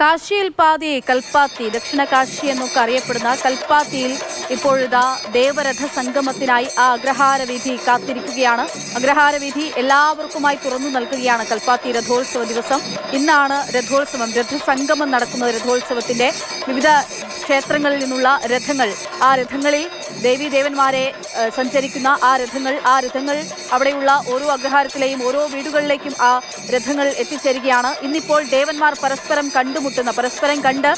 കാശിയിൽ പാതി കൽപ്പാത്തി. ദക്ഷിണ കാശി എന്നൊക്കെ അറിയപ്പെടുന്ന കൽപ്പാത്തിയിൽ ഇപ്പോഴിതാ ദേവരഥ സംഗമത്തിനായി ആ അഗ്രഹാരവിധി കാത്തിരിക്കുകയാണ്. അഗ്രഹാരവിധി എല്ലാവർക്കുമായി തുറന്നു നൽകുകയാണ് കൽപ്പാത്തി രഥോത്സവ ദിവസം. ഇന്നാണ് രഥോത്സവം. രഥസംഗമം നടക്കുന്നത് രഥോത്സവത്തിന്റെ വിവിധ ക്ഷേത്രങ്ങളിൽ നിന്നുള്ള രഥങ്ങൾ. ആ രഥങ്ങളിൽ ദേവീ ദേവന്മാരെ സഞ്ചരിക്കുന്ന ആ രഥങ്ങൾ ആ രഥങ്ങൾ അവിടെയുള്ള ഓരോ അഗ്രഹാരത്തിലെയും ഓരോ വീടുകളിലേക്കും ആ രഥങ്ങൾ എത്തിച്ചേരുകയാണ്. ഇന്നിപ്പോൾ ദേവന്മാർ പരസ്പരം കണ്ടുമുട്ടുന്ന പരസ്പരം കണ്ട്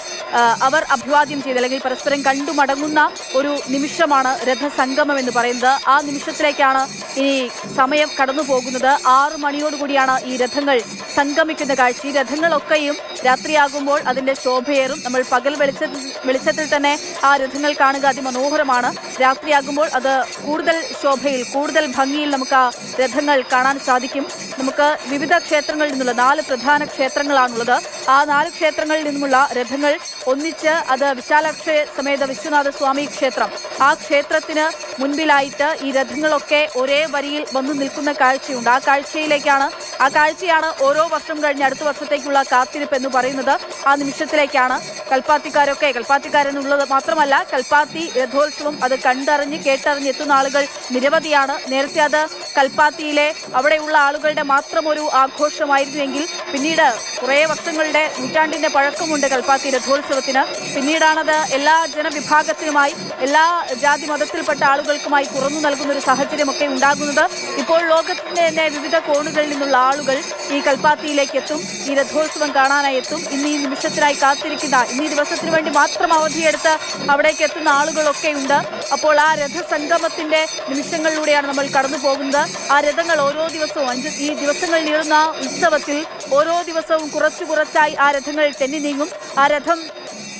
അവർ അഭിവാദ്യം ചെയ്ത് അല്ലെങ്കിൽ പരസ്പരം കണ്ടു മടങ്ങുന്ന ഒരു നിമിഷമാണ് രഥസംഗമം എന്ന് പറയുന്നത്. ആ നിമിഷത്തിലേക്കാണ് ഈ സമയം കടന്നു പോകുന്നത്. ആറു മണിയോടുകൂടിയാണ് ഈ രഥങ്ങൾ സംഗമിക്കുന്ന കാഴ്ച. ഈ രഥങ്ങളൊക്കെയും രാത്രിയാകുമ്പോൾ അതിന്റെ ശോഭയേറും. നമ്മൾ പകൽ വെളിച്ചത്തിൽ വെളിച്ചത്തിൽ തന്നെ ആ രഥങ്ങൾ കാണുക അതിമനോഹരമാണ്. രാത്രിയാകുമ്പോൾ അത് കൂടുതൽ ശോഭയിൽ കൂടുതൽ ഭംഗിയിൽ നമുക്ക് ആ രഥങ്ങൾ കാണാൻ സാധിക്കും. നമുക്ക് വിവിധ ക്ഷേത്രങ്ങളിൽ നിന്നുള്ള നാല് പ്രധാന ക്ഷേത്രങ്ങളാണുള്ളത്. ആ നാല് ക്ഷേത്രങ്ങളിൽ നിന്നുമുള്ള രഥങ്ങൾ ഒന്നിച്ച് അത് വിശാലാക്ഷ സമേത വിശ്വനാഥ സ്വാമി ക്ഷേത്രം. ആ ക്ഷേത്രത്തിന് മുൻപിലായിട്ട് ഈ രഥങ്ങളൊക്കെ ഒരേ വരിയിൽ വന്നു നിൽക്കുന്ന കാഴ്ചയുണ്ട്. ആ കാഴ്ചയിലേക്കാണ് ആ കാഴ്ചയാണ് ഓരോ വർഷം കഴിഞ്ഞ് അടുത്ത വർഷത്തേക്കുള്ള കാത്തിരിപ്പ് എന്ന് പറയുന്നത്. ആ നിമിഷത്തിലേക്കാണ് കൽപ്പാത്തിക്കാരൊക്കെ കൽപ്പാത്തിക്കാരെന്നുള്ളത് മാത്രമല്ല കൽപ്പാത്തി രഥോത്സവം അത് കണ്ടറിഞ്ഞ് കേട്ടറിഞ്ഞ് എത്തുന്ന ആളുകൾ നിരവധിയാണ്. നേരത്തെ അത് കൽപ്പാത്തിയിലെ അവിടെയുള്ള ആളുകളുടെ മാത്രം ഒരു ആഘോഷമായിരുന്നുവെങ്കിൽ പിന്നീട് കുറേ വർഷങ്ങളുടെ നൂറ്റാണ്ടിന്റെ പഴക്കമുണ്ട് കൽപ്പാത്തി രഥോത്സവത്തിന് പിന്നീടാണത് എല്ലാ ജനവിഭാഗത്തിനുമായി എല്ലാ ജാതി മതത്തിൽപ്പെട്ട ആളുകൾക്കുമായി തുറന്നു നൽകുന്ന ഒരു സാഹചര്യമൊക്കെ ഉണ്ടാകുന്നത്. ഇപ്പോൾ ലോകത്തിന്റെ തന്നെ വിവിധ കോണുകളിൽ നിന്നുള്ള ആളുകൾ ഈ കൽപ്പാത്തിയിലേക്ക് എത്തും ഈ രഥോത്സവം കാണാനായി എത്തും. ഇന്ന് ഈ നിമിഷത്തിനായി കാത്തിരിക്കുന്ന ഇന്ന് ഈ ദിവസത്തിന് വേണ്ടി മാത്രം അവധിയെടുത്ത് അവിടേക്ക് എത്തുന്ന ആളുകളൊക്കെ ഉണ്ട്. അപ്പോൾ ആ രഥസംഗമത്തിന്റെ നിമിഷങ്ങളിലൂടെയാണ് നമ്മൾ കടന്നു പോകുന്നത് ആ രഥങ്ങൾ ഓരോ ദിവസവും അഞ്ച് ഈ ദിവസങ്ങൾ നീളുന്ന ഉത്സവത്തിൽ ഓരോ ദിവസവും കുറച്ചു കുറച്ചായി ആ രഥങ്ങൾ തെന്നി നീങ്ങും. ആ രഥം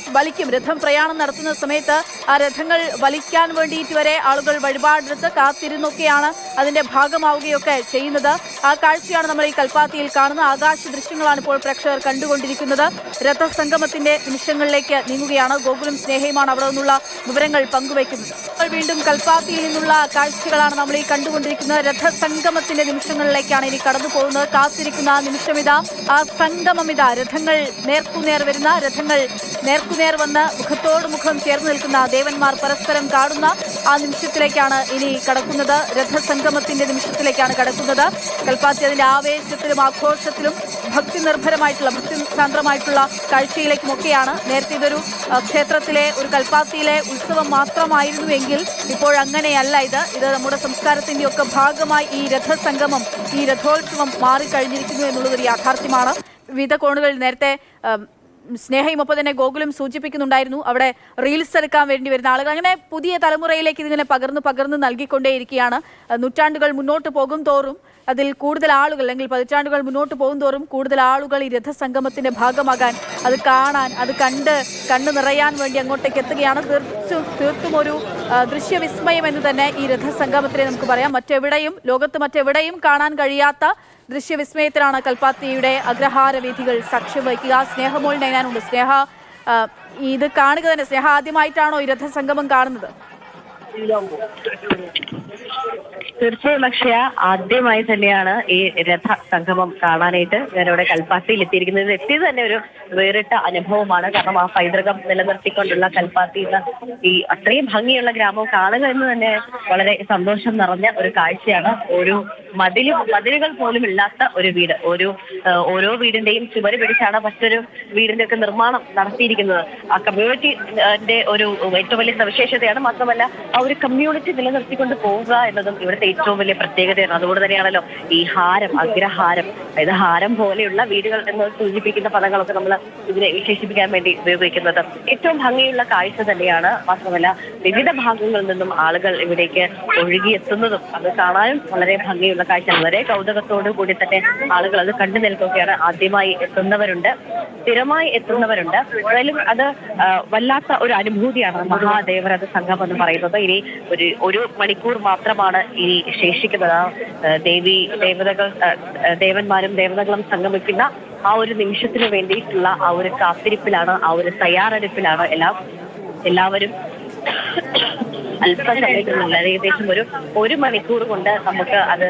വലിക്കും. രഥം പ്രയാണം നടത്തുന്ന സമയത്ത് ആ രഥങ്ങൾ വലിക്കാൻ വേണ്ടിയിട്ട് വരെ ആളുകൾ വഴിപാടെടുത്ത് കാത്തിരുന്നൊക്കെയാണ് അതിന്റെ ഭാഗമാവുകയൊക്കെ ചെയ്യുന്നത്. ആ കാഴ്ചയാണ് നമ്മൾ ഈ കൽപ്പാത്തിയിൽ കാണുന്ന ആകാശ ദൃശ്യങ്ങളാണ് ഇപ്പോൾ പ്രേക്ഷകർ കണ്ടുകൊണ്ടിരിക്കുന്നത്. രഥസംഗമത്തിന്റെ നിമിഷങ്ങളിലേക്ക് നീങ്ങുകയാണ്. ഗോകുലം സ്നേഹയുമാണ് അവിടെ നിന്നുള്ള വിവരങ്ങൾ പങ്കുവയ്ക്കുന്നത്. വീണ്ടും കൽപ്പാത്തിയിൽ നിന്നുള്ള കാഴ്ചകളാണ് നമ്മൾ ഈ കണ്ടുകൊണ്ടിരിക്കുന്നത്. രഥസംഗമത്തിന്റെ നിമിഷങ്ങളിലേക്കാണ് ഇനി കടന്നു പോകുന്നത്. കാത്തിരിക്കുന്ന നിമിഷമിതാ. ആ സംഗമമിത. രഥങ്ങൾ നേർക്കുനേർ വരുന്ന രഥങ്ങൾ നേർക്കുനേർ വന്ന് മുഖത്തോട് മുഖം ചേർന്ന് നിൽക്കുന്ന ദേവന്മാർ പരസ്പരം കാണുന്ന ആ നിമിഷത്തിലേക്കാണ് ഇനി കടക്കുന്നത്. രഥസംഗമത്തിന്റെ നിമിഷത്തിലേക്കാണ് കടക്കുന്നത്. കൽപ്പാത്തി അതിന്റെ ആവേശത്തിലും ആഘോഷത്തിലും ഭക്തി നിർഭരമായിട്ടുള്ള ഭക്തി സാന്ദ്രമായിട്ടുള്ള കാഴ്ചയിലേക്കുമൊക്കെയാണ് നേരത്തെ ഇതൊരു ക്ഷേത്രത്തിലെ ഒരു കൽപ്പാത്തിയിലെ ഉത്സവം മാത്രമായിരുന്നുവെങ്കിൽ ഇപ്പോഴങ്ങനെയല്ല ഇത്. ഇത് നമ്മുടെ സംസ്കാരത്തിന്റെ ഒക്കെ ഭാഗമായി ഈ രഥസംഗമം ഈ രഥോത്സവം മാറിക്കഴിഞ്ഞിരിക്കുന്നു എന്നുള്ളതൊരു യാഥാർത്ഥ്യമാണ്. വിവിധ കോണുകളിൽ നേരത്തെ ആ, സ്നേഹയും ഒപ്പം തന്നെ ഗോകുലും സൂചിപ്പിക്കുന്നുണ്ടായിരുന്നു. അവിടെ റീൽസ് എടുക്കാൻ വേണ്ടി വരുന്ന ആളുകൾ. അങ്ങനെ പുതിയ തലമുറയിലേക്ക് ഇതിങ്ങനെ പകർന്ന് പകർന്ന് നൽകിക്കൊണ്ടേയിരിക്കുകയാണ്. നൂറ്റാണ്ടുകൾ മുന്നോട്ട് പോകും തോറും അതിൽ കൂടുതൽ ആളുകൾ അല്ലെങ്കിൽ പതിറ്റാണ്ടുകൾ മുന്നോട്ട് പോകും തോറും കൂടുതൽ ആളുകൾ ഈ രഥസംഗമത്തിന്റെ ഭാഗമാകാൻ അത് കാണാൻ അത് കണ്ട് കണ്ണു നിറയാൻ വേണ്ടി അങ്ങോട്ടേക്ക് എത്തുകയാണ്. തീർച്ചും തീർത്തും ഒരു ദൃശ്യവിസ്മയം എന്ന് തന്നെ ഈ രഥസംഗമത്തിനെ നമുക്ക് പറയാം. മറ്റെവിടെയും ലോകത്ത് മറ്റെവിടെയും കാണാൻ കഴിയാത്ത ദൃശ്യവിസ്മയത്തിലാണ് കൽപ്പാത്തിയുടെ അഗ്രഹാര വീഥികൾ സാക്ഷ്യം വഹിക്കുക. സ്നേഹമോൾ നൈനാനുണ്ട് സ്നേഹ ഇത് കാണുക തന്നെ സ്നേഹ ആദ്യമായിട്ടാണോ ഈ രഥസംഗമം കാണുന്നത്? തീർച്ചയായും പക്ഷേ ആദ്യമായി തന്നെയാണ് ഈ രഥ സംഗമം കാണാനായിട്ട് ഞാനിവിടെ കൽപ്പാത്തിയിൽ എത്തിയിരിക്കുന്നത്. എത്തിയത് തന്നെ ഒരു വേറിട്ട അനുഭവമാണ്. കാരണം ആ പൈതൃകം നിലനിർത്തിക്കൊണ്ടുള്ള കൽപ്പാത്തി എന്ന ഈ അത്രയും ഭംഗിയുള്ള ഗ്രാമം കാണുക എന്ന് തന്നെ വളരെ സന്തോഷം നിറഞ്ഞ ഒരു കാഴ്ചയാണ്. ഒരു മതിലും മതിലുകൾ പോലും ഇല്ലാത്ത ഒരു വീട്. ഒരു ഓരോ വീടിന്റെയും ചുവര് പിടിച്ചാണ് മറ്റൊരു വീടിന്റെ ഒക്കെ നിർമ്മാണം നടത്തിയിരിക്കുന്നത്. ആ കമ്മ്യൂണിറ്റിന്റെ ഒരു ഏറ്റവും വലിയ സവിശേഷതയാണ്. മാത്രമല്ല ആ ഒരു കമ്മ്യൂണിറ്റി നിലനിർത്തിക്കൊണ്ട് പോവുക എന്നതും ഇവിടുത്തെ ഏറ്റവും വലിയ പ്രത്യേകതയാണ്. അതുകൊണ്ട് തന്നെയാണല്ലോ ഈ ഹാരം അഗ്രഹാരം അതായത് ഹാരം പോലെയുള്ള വീടുകൾ എന്ന് സൂചിപ്പിക്കുന്ന പദങ്ങളൊക്കെ നമ്മൾ ഇതിനെ വിശേഷിപ്പിക്കാൻ വേണ്ടി ഉപയോഗിക്കുന്നത്. ഏറ്റവും ഭംഗിയുള്ള കാഴ്ച തന്നെയാണ് മാത്രമല്ല വിവിധ ഭാഗങ്ങളിൽ നിന്നും ആളുകൾ ഇവിടേക്ക് ഒഴുകിയെത്തുന്നതും അത് കാണാനും വളരെ ഭംഗിയുള്ള കാഴ്ച വളരെ കൗതുകത്തോടു കൂടി തന്നെ ആളുകൾ അത് കണ്ടു നിൽക്കുകയാണ്. ആദ്യമായി എത്തുന്നവരുണ്ട് സ്ഥിരമായി എത്തുന്നവരുണ്ട്. എന്തായാലും അത് വല്ലാത്ത ഒരു അനുഭൂതിയാണ് മഹാദേവരഥ സംഘം എന്ന് പറയുന്നത്. ഇനി ഒരു ഒരു മണിക്കൂർ മാത്രമാണ് ഇനി ശേഷിക്കുന്നത്. ദേവി ദേവതകൾ ദേവന്മാരും ദേവതകളും സംഗമിക്കുന്ന ആ ഒരു നിമിഷത്തിന് വേണ്ടിയിട്ടുള്ള ആ ഒരു കാത്തിരിപ്പിലാണ് ആ ഒരു തയ്യാറെടുപ്പിലാണ് എല്ലാം എല്ലാവരും അല്പസമയത്തിനുള്ളിൽ ഏകദേശം ഒരു ഒരു മണിക്കൂർ കൊണ്ട് നമുക്ക് അത്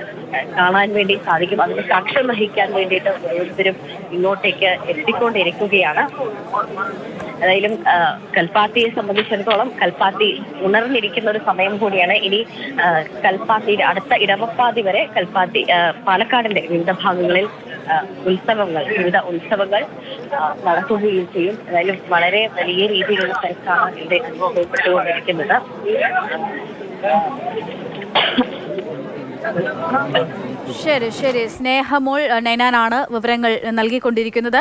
കാണാൻ വേണ്ടി സാധിക്കും. അതിന് സാക്ഷ്യം വഹിക്കാൻ വേണ്ടിയിട്ട് ഓരോരുത്തരും ഇങ്ങോട്ടേക്ക് എത്തിക്കൊണ്ടിരിക്കുകയാണ്. ഏതായാലും കൽപ്പാത്തിയെ സംബന്ധിച്ചിടത്തോളം കൽപ്പാത്തി ഉണർന്നിരിക്കുന്ന ഒരു സമയം കൂടിയാണ്. ഇനി കൽപ്പാത്തിയുടെ അടുത്ത ഇടവപ്പാതി വരെ കൽപ്പാത്തി പാലക്കാടിന്റെ വിവിധ ഭാഗങ്ങളിൽ ഉത്സവങ്ങൾ വിവിധ ഉത്സവങ്ങൾ നടത്തുകയും ചെയ്യും. ഏതായാലും വളരെ വലിയ രീതിയിലുള്ള തിരക്കാണ് ഇവിടെ അനുഭവപ്പെട്ടുകൊണ്ടിരിക്കുന്നത്. ശരി ശരി. സ്നേഹമോൾ നൈനാനാണ് വിവരങ്ങൾ നൽകിക്കൊണ്ടിരിക്കുന്നത്.